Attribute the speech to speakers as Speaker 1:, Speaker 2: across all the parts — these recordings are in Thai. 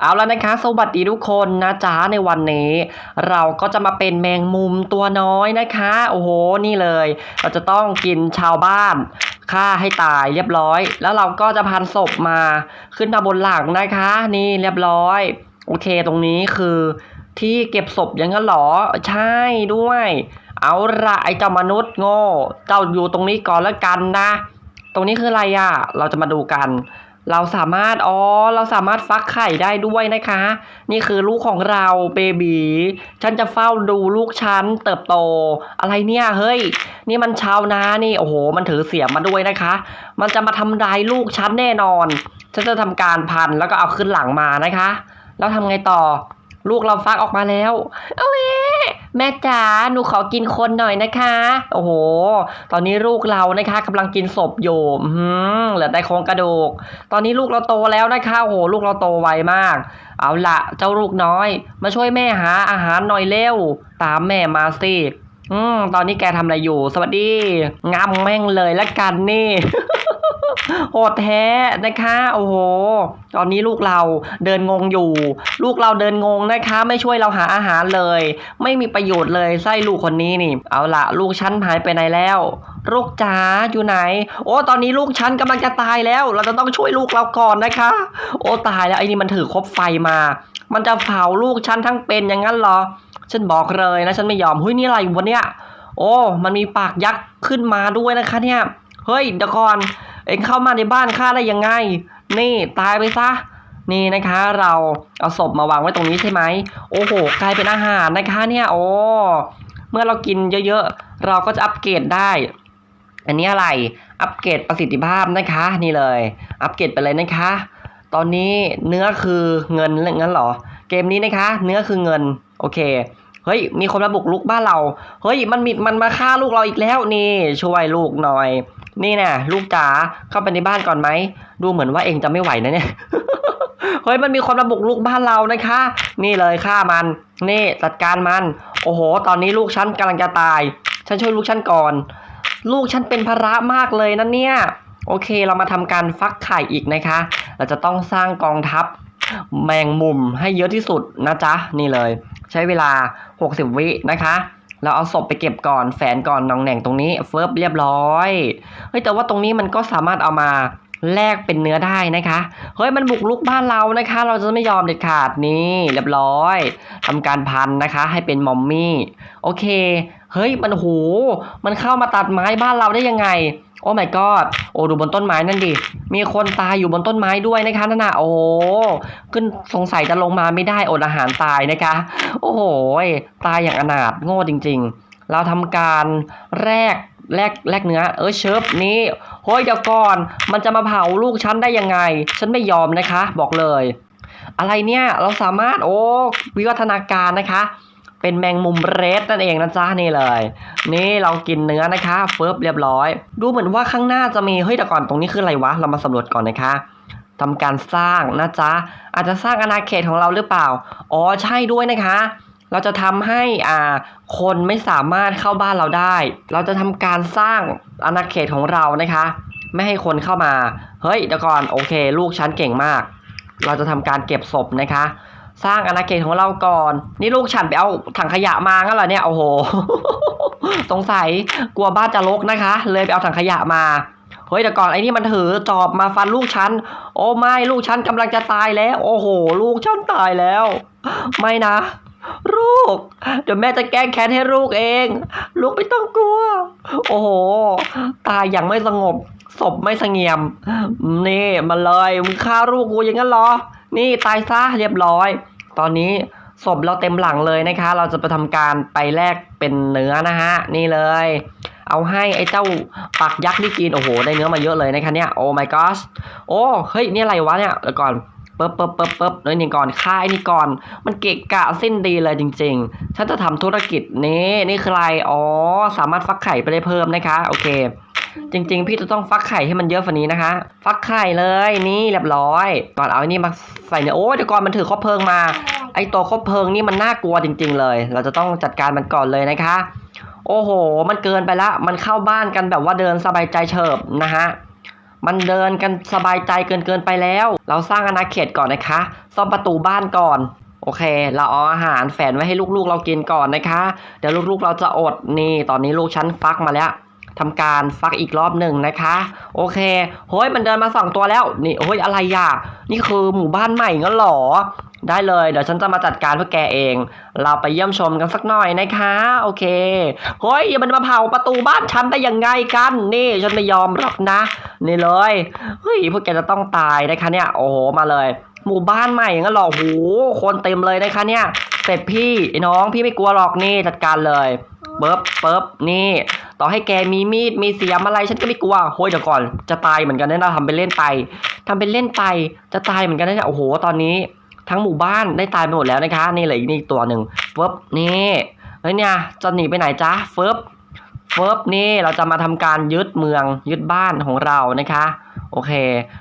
Speaker 1: เอาแล้วนะคะ สวัสดีทุกคนนะจ๊ะในวันนี้ เราก็จะมาเป็นแมงมุมตัวน้อยนะคะ โอ้โห นี่เลย เราจะต้องกินชาวบ้านฆ่าให้ตายเรียบร้อย แล้วเราก็จะพันศพมาขึ้นมาบนหลังนะคะ นี่เรียบร้อย โอเคตรงนี้คือที่เก็บศพยังงั้นเหรอ ใช่ด้วย เอาละไอ้เจ้ามนุษย์โง่ เจ้าอยู่ตรงนี้ก่อนแล้วกันนะ ตรงนี้คืออะไรอะ่ะ เราจะมาดูกัน เราสามารถ อ๋อ เราสามารถฟักไข่ได้ด้วยนะคะ นี่คือลูกของเราเบบีฉันจะเฝ้าดูลูกฉันเติบโต อะไรเนี่ย เฮ้ย นี่มันชาวนานี่ โอ้โห มันถือเสียมมาด้วยนะคะ มันจะมาทำร้ายลูกฉันแน่นอน ฉันจะทำการพันแล้วก็เอาขึ้นหลังมานะคะ แล้วทำไงต่อ ลูกเราฟักออกมาแล้ว เอาเอ๊ะ แม่จ๋าหนูขอกินคนหน่อยนะคะ โอ้โห ตอนนี้ลูกเรานะคะกำลังกินศพอยู่อื้อหือเหลือแต่โครงกระดูก ตอนนี้ลูกเราโตแล้วนะคะโอ้โหลูกเราโตไวมาก เอาละเจ้าลูกน้อย มาช่วยแม่หาอาหารหน่อยเร็ว ตามแม่มาสิอืมตอนนี้แกทำอะไรอยู่ สวัสดีงามแม่งเลยละกันนี่ โหดแท้นะคะ โอ้โห ตอนนี้ลูกเราเดินงงอยู่ ลูกเราเดินงงนะคะ ไม่ช่วยเราหาอาหารเลย ไม่มีประโยชน์เลยไส้ลูกคนนี้นี่ เอาละลูกฉันหายไปไหนแล้ว ลูกจ๋าอยู่ไหน โอ้ ตอนนี้ลูกฉันกำลังจะตายแล้ว เราจะต้องช่วยลูกเราก่อนนะคะ โอ้ตายแล้วไอ้นี่มันถือคบไฟมา มันจะเผาลูกฉันทั้งเป็นอย่างนั้นเหรอ ฉันบอกเลยนะฉันไม่ยอมเฮ้ยนี่อะไรวะเนี่ย โอ้ มันมีปากยักษ์ขึ้นมาด้วยนะคะเนี่ย เฮ้ยเดี๋ยวก่อน เองเข้ามาในบ้านข้าได้ยังไง นี่ตายไปซะ นี่นะคะ เราเอาศพมาวางไว้ตรงนี้ใช่ไหม โอ้โห กลายเป็นอาหารนะคะเนี่ย โอ้ เมื่อเรากินเยอะๆ เราก็จะอัปเกรดได้ อันนี้อะไร อัปเกรดประสิทธิภาพนะคะ นี่เลย อัปเกรดไปเลยนะคะ ตอนนี้เนื้อคือเงินงั้นเหรอ เกมนี้นะคะ เนื้อคือเงิน โอเคเฮ้ย มีคนมาบุกลุกบ้านเรา เฮ้ย มันมีมันมาฆ่าลูกเราอีกแล้วนี่ ช่วยลูกหน่อย นี่นะลูกจ๋าเข้าไปในบ้านก่อนไหม ดูเหมือนว่าเองจะไม่ไหวนะเนี่ยเฮ้ยมันมีคนมาบุกลุกบ้านเรานะคะ นี่เลยฆ่ามัน นี่จัดการมัน โอ้โห ตอนนี้ลูกฉันกำลังจะตาย ฉันช่วยลูกฉันก่อน ลูกฉันเป็นภาระมากเลยนะเนี่ย โอเคเรามาทำการฟักไข่อีกนะคะ เราจะต้องสร้างกองทัพ แมงมุมให้เยอะที่สุดนะจ๊ะ นี่เลย ใช้เวลา 60 วินะคะ เราเอาศพไปเก็บก่อนแฝนก่อนนองแหน่งตรงนี้เฟิร์บเรียบร้อยเฮ้ยแต่ว่าตรงนี้มันก็สามารถเอามาแลกเป็นเนื้อได้นะคะเฮ้ยมันบุกลุกบ้านเรานะคะ เราจะไม่ยอมเด็ดขาดนี่เรียบร้อยทำการพันนะคะ ให้เป็นมอมมี่โอเค เฮ้ยมันโหมันเข้ามาตัดไม้บ้านเราได้ยังไง โอ้ my god โอ้ดูบนต้นไม้นั่นดิ มีคนตายอยู่บนต้นไม้ด้วยนะคะนั่นน่ะโอ้ขึ้นสงสัยจะลงมาไม่ได้อดอาหารตายนะคะ โอ้โหตายอย่างอนาถโง่จริง ๆ เราทำการแลกแลกแลกเนื้อ เออเชิฟนี่เฮ้ยเดี๋ยวก่อน มันจะมาเผาลูกฉันได้ยังไง ฉันไม่ยอมนะคะ บอกเลย อะไรเนี่ยเราสามารถโอ้วิวัฒนาการนะคะ เป็นแมงมุมเรดนั่นเองนะจ๊ะนี่เลย นี่เรากินเนื้อนะคะเฟิร์บเรียบร้อย ดูเหมือนว่าข้างหน้าจะมีเฮ้ยแต่ก่อนตรงนี้คืออะไรวะ เรามาสำรวจก่อนนะคะทำการสร้างนะจ๊ะอาจจะสร้างอาณาเขตของเราหรือเปล่า อ๋อใช่ด้วยนะคะ เราจะทำให้อ่าคนไม่สามารถเข้าบ้านเราได้ เราจะทำการสร้างอาณาเขตของเรานะคะ ไม่ให้คนเข้ามา เฮ้ยเดี๋ยวก่อนโอเค ลูกฉันเก่งมาก เราจะทำการเก็บศพนะคะ สร้างอาณาเขตของเราก่อน นี่ลูกฉันไปเอาถังขยะมางั้นเหรอเนี่ยโอ้โห สงสัยกลัวบ้านจะรกนะคะ เลยไปเอาถังขยะมาเฮ้ยแต่ก่อนไอ้นี่มันถือจอบมาฟันลูกฉัน โอ้ไม่ลูกฉันกำลังจะตายแล้ว โอ้โห ลูกฉันตายแล้ว ไม่นะ ลูก เดี๋ยวแม่จะแก้งแค้นให้ลูกเอง ลูกไม่ต้องกลัว โอ้โห ตายอย่างไม่สงบศพไม่สงเงียม นี่มาเลยมึงฆ่าลูกกูอย่างนั้นเหรอ นี่ตายซะเรียบร้อย ตอนนี้ศพเราเต็มหลังเลยนะคะ เราจะไปทำการไปแลกเป็นเนื้อนะฮะ นี่เลย เอาให้ไอ้เจ้าปากยักษ์ที่กิน โอ้โห ได้เนื้อมาเยอะเลยนะคะเนี่ยโอ้ my gosh โอ้เฮ้ยนี่อะไรวะเนี่ยเดี๋ยวก่อนเปิ๊บเปิ๊บเปิ๊บเปิ๊บนี่นี่ก่อนค่ายนี่ก่อน มันเกะกะสิ้นดีเลยจริง ๆ ฉันจะทำธุรกิจนี้นี่ใครอ๋อสามารถฟักไข่ไปได้เพิ่มนะคะ โอเค จริง ๆ พี่จะต้องฟักไข่ให้มันเยอะกว่านี้นะคะ ฟักไข่เลยนี่เรียบร้อย ก่อนเอาไอ้นี่มาใส่เนี่ยโอ้เดี๋ยวก่อนมันถือคบเพลิงมา ไอตัวคบเพลิงนี่มันน่ากลัวจริง ๆ เลย เราจะต้องจัดการมันก่อนเลยนะคะ โอ้โห มันเกินไปละ มันเข้าบ้านกันแบบว่าเดินสบายใจเฉิบนะฮะมันเดินกันสบายใจเกินเกินไปแล้ว เราสร้างอาณาเขตก่อนนะคะ ซ่อมประตูบ้านก่อน โอเค เราเอาอาหารแฝนไว้ให้ลูกๆ เรากินก่อนนะคะ เดี๋ยวลูกๆ เราจะอดนี่ ตอนนี้ลูกฉันฟักมาแล้ว ทำการฟักอีกรอบหนึ่งนะคะ โอเคเฮ้ยมันเดินมาสองตัวแล้วนี่เฮ้ยอะไรอะนี่คือหมู่บ้านใหม่งั้นหรอ ได้เลย เดี๋ยวฉันจะมาจัดการพวกแกเอง เราไปเยี่ยมชมกันสักหน่อยนะคะ โอเคเฮ้ยอย่ามันมาเผาประตูบ้านฉันได้ยังไงกัน นี่ฉันไม่ยอมหรอกนะ นี่เลยเฮ้ยพวกแกจะต้องตายนะคะเนี่ยโอ้โหมาเลย หมู่บ้านใหม่งั้นหรอโหคนเต็มเลยนะคะเนี่ยเสร็จพี่ไอ้น้องพี่ไม่กลัวหรอกนี่จัดการเลย เปิ๊บเปิ๊บนี่ ต่อให้แกมีมีดมีเสียมอะไรฉันก็ไม่กลัวโฮ้ยเดี๋ยวก่อน จะตายเหมือนกันนะเราทำเป็นเล่นไปทำเป็นเล่นไป จะตายเหมือนกันนะเนี่ยโอ้โห ตอนนี้ทั้งหมู่บ้านได้ตายไปหมดแล้วนะคะ นี่เหลืออีกนี่ตัวหนึ่งเฟิบนี่เฮ้ยเนี่ยจะหนีไปไหนจ๊ะเฟิบเฟิบนี่เราจะมาทำการยึดเมืองยึดบ้านของเรานะคะ โอเค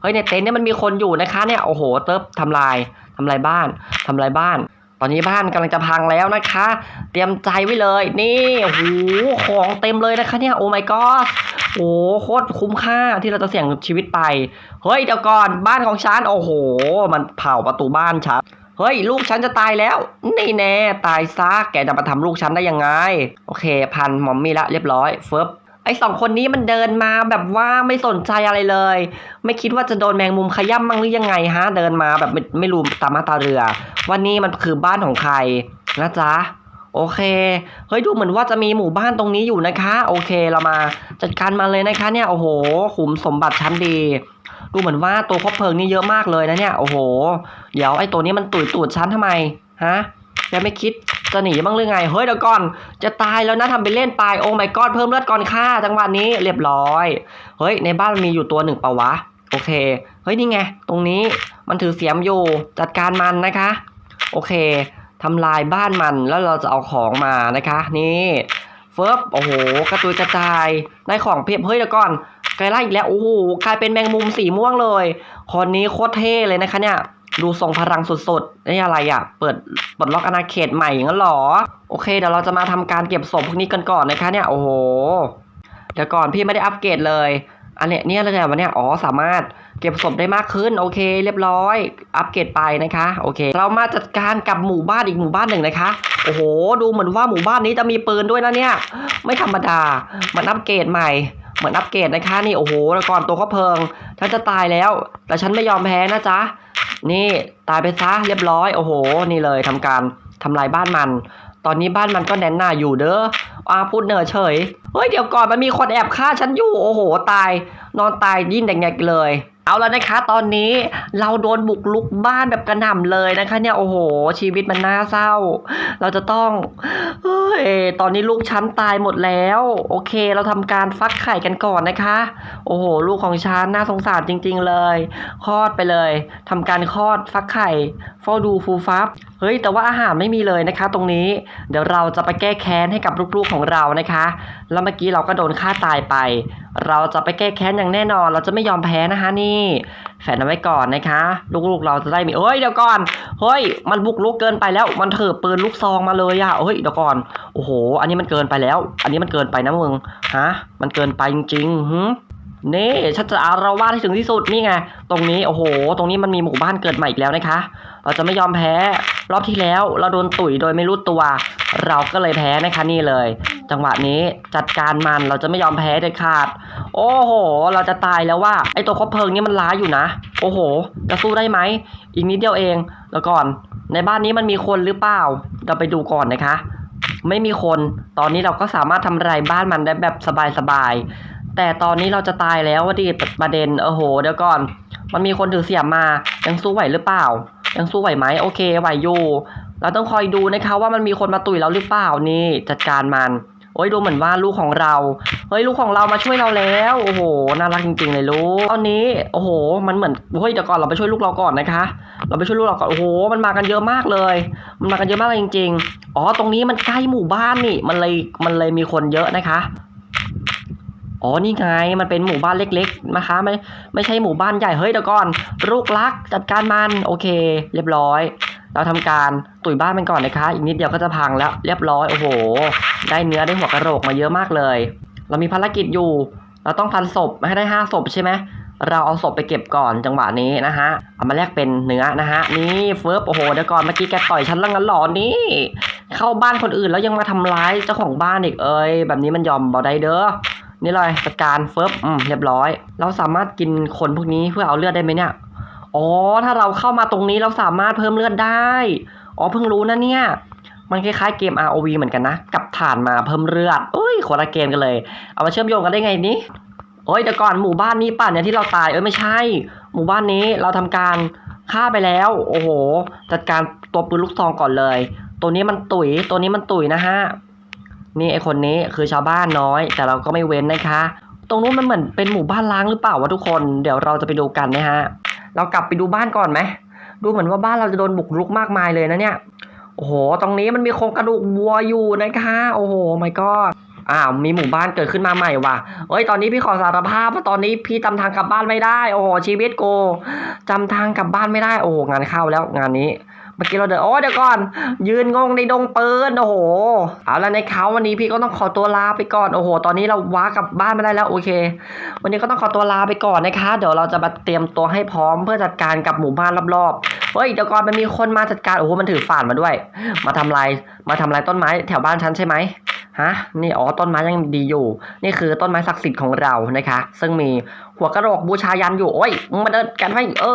Speaker 1: เฮ้ยในเต็นท์เนี่ยมันมีคนอยู่นะคะเนี่ยโอ้โหเติบทำลายทำลายบ้านทำลายบ้าน ตอนนี้บ้านกำลังจะพังแล้วนะคะ เตรียมใจไว้เลย นี่โอ้โหของเต็มเลยนะคะเนี่ยโอ้ my god โอ้โหโคตรคุ้มค่าที่เราจะเสี่ยงชีวิตไป เฮ้ยเดี๋ยวก่อนบ้านของฉันโอ้โห มันเผาประตูบ้านฉันเฮ้ยลูกฉันจะตายแล้ว นี่แน่ตายซะแกจะมาทำลูกฉันได้ยังไง โอเค พันหมอมมี่ละเรียบร้อยเฟิบ ไอ้สองคนนี้มันเดินมาแบบว่าไม่สนใจอะไรเลย ไม่คิดว่าจะโดนแมงมุมขย้ำมั่งหรือยังไงฮะ เดินมาแบบไม่ไม่รู้ตามมาตาเรือว่านี่มันคือบ้านของใครนะจ๊ะโอเค เฮ้ยดูเหมือนว่าจะมีหมู่บ้านตรงนี้อยู่นะคะ โอเคเรามาจัดการมาเลยนะคะ เนี่ยโอ้โหขุมสมบัติชั้นดี ดูเหมือนว่าตัวคบเพลิงนี่เยอะมากเลยนะเนี่ยโอ้โห เดี๋ยวไอ้ตัวนี้มันตุยตูดฉันทำไมฮะแกไม่คิด จะหนีบ้างหรือไง เฮ้ยเดี๋ยวก่อน จะตายแล้วนะทำเป็นเล่นไป โอ้ my god เพิ่มเลือดก่อนค่าจังหวะนี้เรียบร้อย เฮ้ยในบ้านมันมีอยู่ตัวหนึ่งเปล่าวะ โอเค เฮ้ยนี่ไง ตรงนี้มันถือเสียมอยู่ จัดการมันนะคะ โอเคทำลายบ้านมันแล้วเราจะเอาของมานะคะ นี่เฟิบโอ้โห กระตุยกระจายได้ของเพียบเฮ้ยเดี๋ยวก่อนไกลไล่อีกแล้ว โอ้โห กลายเป็นแมงมุมสีม่วงเลย คนนี้โคตรเท่เลยนะคะเนี่ย ดูทรงพลังสุดๆ นี่อะไรอะ่ะ เปิดปลดล็อกอาณาเขตใหม่งั้นหรอ โอเค เดี๋ยวเราจะมาทำการเก็บศพพวกนี้กันก่อนนะคะเนี่ย โอ้โห เดี๋ยวก่อนพี่ไม่ได้อัปเกรดเลย อันเนี้ยเนี่ยอะไรวะเนี่ยอ๋อ สามารถเก็บศพได้มากขึ้น โอเค เรียบร้อย อัปเกรดไปนะคะ โอเค เรามาจัดการกับหมู่บ้านอีกหมู่บ้านหนึ่งนะคะ โอ้โห ดูเหมือนว่าหมู่บ้านนี้จะมีปืนด้วยนะเนี่ย ไม่ธรรมดา มันอัปเกรดใหม่ เหมือนอัปเกรดนะคะนี่โอ้โหแล้วก่อนตัวเขาเพิงฉันจะตายแล้ว แต่ฉันไม่ยอมแพ้นะจ๊ะนี่ตายไปซะเรียบร้อยโอ้โห นี่เลยทำการทำลายบ้านมัน ตอนนี้บ้านมันก็แน่นหน้าอยู่เด้อ อาพูดเหนอเฉย เฮ้ยเดี๋ยวก่อนมันมีคนแอบฆ่าฉันอยู่ โอ้โห ตาย นอนตายยิ่งแดงๆเลย เอาแล้วนะคะ ตอนนี้เราโดนบุกลุกบ้านแบบกระหน่ำเลยนะคะ เนี่ยโอ้โห ชีวิตมันน่าเศร้า เราจะต้องเฮ้ยตอนนี้ลูกฉันตายหมดแล้ว โอเค เราทำการฟักไข่กันก่อนนะคะ โอ้โห ลูกของฉันน่าสงสารจริง ๆ เลยคลอดไปเลยทำการคลอดฟักไข่เฝ้าดูฟูฟับเฮ้ยแต่ว่าอาหารไม่มีเลยนะคะ ตรงนี้ เดี๋ยวเราจะไปแก้แค้นให้กับลูกของเรานะคะ แล้วเมื่อกี้เราก็โดนฆ่าตายไป เราจะไปแก้แค้นอย่างแน่นอน เราจะไม่ยอมแพ้นะคะนี่ แฝนเอาไว้ก่อนนะคะ ลูกๆเราจะได้มีเอ้ยเดี๋ยวก่อน เฮ้ย มันบุกลุกเกินไปแล้ว มันเถือปืนลูกซองมาเลยอะเฮ้ยเดี๋ยวก่อน โอ้โห อันนี้มันเกินไปแล้ว อันนี้มันเกินไปนะมึง ฮะ มันเกินไปจริงๆหึนี่ฉันจะอารวาสให้ถึงที่สุดนี่ไง ตรงนี้ โอ้โห ตรงนี้มันมีหมู่บ้านเกิดใหม่อีกแล้วนะคะ เราจะไม่ยอมแพ้รอบที่แล้วเราโดนตุ๋ยโดยไม่รู้ตัว เราก็เลยแพ้นะคะนี่เลย จังหวะนี้จัดการมันเราจะไม่ยอมแพ้เด็ดขาด โอ้โห เราจะตายแล้วว่าไอตัวคบเพลิงนี่มันร้าอยู่นะ โอ้โห จะสู้ได้ไหมอีกนิดเดียวเองแล้วก่อน ในบ้านนี้มันมีคนหรือเปล่า เราไปดูก่อนนะคะ ไม่มีคนตอนนี้เราก็สามารถทำลายบ้านมันได้แบบสบายๆแต่ตอนนี้เราจะตายแล้วว่าดีประเด็นโอ้โห เดี๋ยวก่อน มันมีคนถือเสียมมายังสู้ไหวหรือเปล่า ยังสู้ไหวไหมโอเคไหวอยู่เราต้องคอยดูนะคะว่ามันมีคนมาตุยเราหรือเปล่านี่จัดการมัน โอ้ยดูเหมือนว่าลูกของเรา เฮ้ยลูกของเรามาช่วยเราแล้ว โอ้โหน่ารักจริงๆเลยลูก ตอนนี้โอ้โห มันเหมือนเฮ้ยเดี๋ยวก่อนเราไปช่วยลูกเราก่อนนะคะ เราไปช่วยลูกเราก่อนโอ้โห มันมากันเยอะมากเลย มันมากันเยอะมากเลยจริง ๆ อ๋อตรงนี้มันใกล้หมู่บ้านนี่ มันเลยมันเลยมีคนเยอะนะคะ อ๋อนี่ไงมันเป็นหมู่บ้านเล็ก ๆ นะคะ ไม่ไม่ใช่หมู่บ้านใหญ่เฮ้ยเดี๋ยวก่อนลูกรักจัดการมันโอเค เรียบร้อย เราทำการตุ๋ยบ้านมันก่อนนะคะ อีกนิดเดียวก็จะพังแล้ว เรียบร้อยโอ้โห ได้เนื้อได้หัวกระโหลกมาเยอะมากเลย เรามีภารกิจอยู่ เราต้องพันศพให้ได้ห้าศพใช่ไหมเราเอาศพไปเก็บก่อนจังหวะนี้นะฮะ เอามาแลกเป็นเนื้อนะฮะ นี่เฟิร์บโอ้โหเดี๋ยวก่อนเมื่อกี้แกต่อยฉันแล้วงั้นหรอนี่ เข้าบ้านคนอื่นแล้วยังมาทำร้ายเจ้าของบ้านอีกเอ้ยแบบนี้มันยอมบอได้เด้อ นี่เลยจัดการเฟิบอืมเรียบร้อย เราสามารถกินคนพวกนี้เพื่อเอาเลือดได้ไหมเนี่ยอ๋อถ้าเราเข้ามาตรงนี้เราสามารถเพิ่มเลือดได้อ๋อเพิ่งรู้นะเนี่ย มันคล้ายๆเกม ROV เหมือนกันนะกับฐานมาเพิ่มเลือดอุ้ยคนละเกมกันเลย เอามาเชื่อมโยงกันได้ไงนี่โอ้ยเดี๋ยวก่อนหมู่บ้านนี้ป่ะเนี่ยที่เราตายเอ้ยไม่ใช่ หมู่บ้านนี้เราทำการฆ่าไปแล้ว โอ้โห จัดการตัวปืนลูกซองก่อนเลย ตัวนี้มันตุ๋ยตัวนี้มันตุ๋ยนะฮะ นี่ไอคนนี้คือชาวบ้านน้อย แต่เราก็ไม่เว้นนะคะ ตรงนู้นมันเหมือนเป็นหมู่บ้านล้างหรือเปล่าวะทุกคน เดี๋ยวเราจะไปดูกันนะฮะ เรากลับไปดูบ้านก่อนไหม ดูเหมือนว่าบ้านเราจะโดนบุกรุกมากมายเลยนะเนี่ย โอ้โห ตรงนี้มันมีโครงกระดูกวัวอยู่นะคะ โอ้โห my god อ้าวมีหมู่บ้านเกิดขึ้นมาใหม่ว่ะเอ้ย ตอนนี้พี่ขอสารภาพว่าตอนนี้พี่จำทางกลับบ้านไม่ได้ โอ้โหชีวิตกูจำทางกลับบ้านไม่ได้ โอ้โหงานเข้าแล้วงานนี้ มื่อกี้เราเดินโอ้เดี๋ยวก่อน ยืนงงในดงปืนโอ้โห เอาแล้วในเขาวันนี้พี่ก็ต้องขอตัวลาไปก่อนโอ้โห ตอนนี้เราว้ากลับบ้านไม่ได้แล้วโอเค วันนี้ก็ต้องขอตัวลาไปก่อนนะคะ เดี๋ยวเราจะมาเตรียมตัวให้พร้อมเพื่อจัดการกับหมู่บ้านรอบๆเฮ้ยเดี๋ยวก่อนมันมีคนมาจัดการโอ้โหมันถือฝานมาด้วย มาทำลายมาทำลายต้นไม้แถวบ้านฉันใช่ไหมฮะนี่อ๋อต้นไม้ยังดีอยู่ นี่คือต้นไม้ศักดิ์สิทธิ์ของเรานะคะ ซึ่งมีหัวกระโหลกบูชายันอยู่โอ้ยมึงมาเดินกันไว้เออ